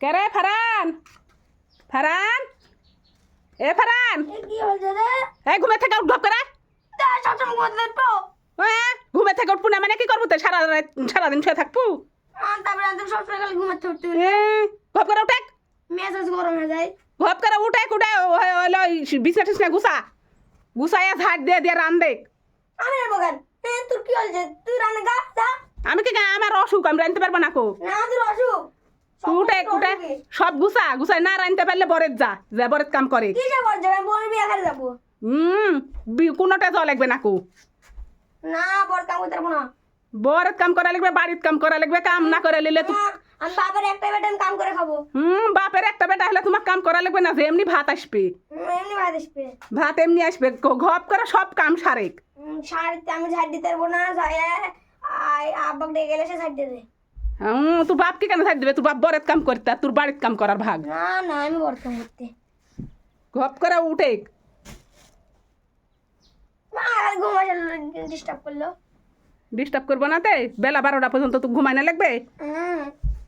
কে রে ফারান ফারান এ ফারান এ কি হয়েছে রে? এই ঘুমে থেকে উঠ করে। তা সবসময় ঘুমাতে থাকব হ্যাঁ ঘুমে থেকে উঠবো না মানে কি করব তো সারা রাত- সারাদিন শুয়ে থাকব? তারপরে আমি সবসময় খালি উঠতে এ, ঘপ করে উঠে। মেজাজ গরম হয়ে যায়। ঘপ করে উঠে উঠে হলো বিছনা টিছনা গুছা। গুছাইয়া ঝাড় দিয়ে দিয়ে রান দেখ আমি তোর কি হয়েছে? তুই রান্না গা আমি কি আমার অসুখ আমি রানতে পারব না কো? না তোর অসুখ। উঠে সব গুছা গুছাই না রানতে পারলে বরের যা যা বরের কাম করে। কি যে বল যাবে বোনের বিয়ে করে যাব হুম কোনোটা জল লাগবে না কো। না বর কাম করতে পারব না। বরের কাম করা লাগবে বাড়ির কাম করা লাগবে কাম না করে নিলে তো আমি বাবার একটা বেটা আমি কাম করে খাব। হুম বাপের একটা বেটা হলে তোমার কাম করা লাগবে না যে এমনি ভাত আসবে। এমনি ভাত আসবে। ভাত এমনি আসবে ঘপ করে সব কাম সারেক। হুম, আমি ঝাড় দিতে পারব না আব্বাক ডেকে গেলে সে ঝাড় দিয়ে দেয় হুম তুই বাপকে কেন থাক দেবে? তুই বাপ বরের কাম করতে আর তোর বাড়ির কাম করার ভাগ। না না আমি বরের কাম করতে। ঘপ করে উঠে। আর ঘুম ডিস্টার্ব করল। ডিস্টার্ব করব না তে? বেলা বারোটা পর্যন্ত তুই ঘুমাই না লাগবে? হুম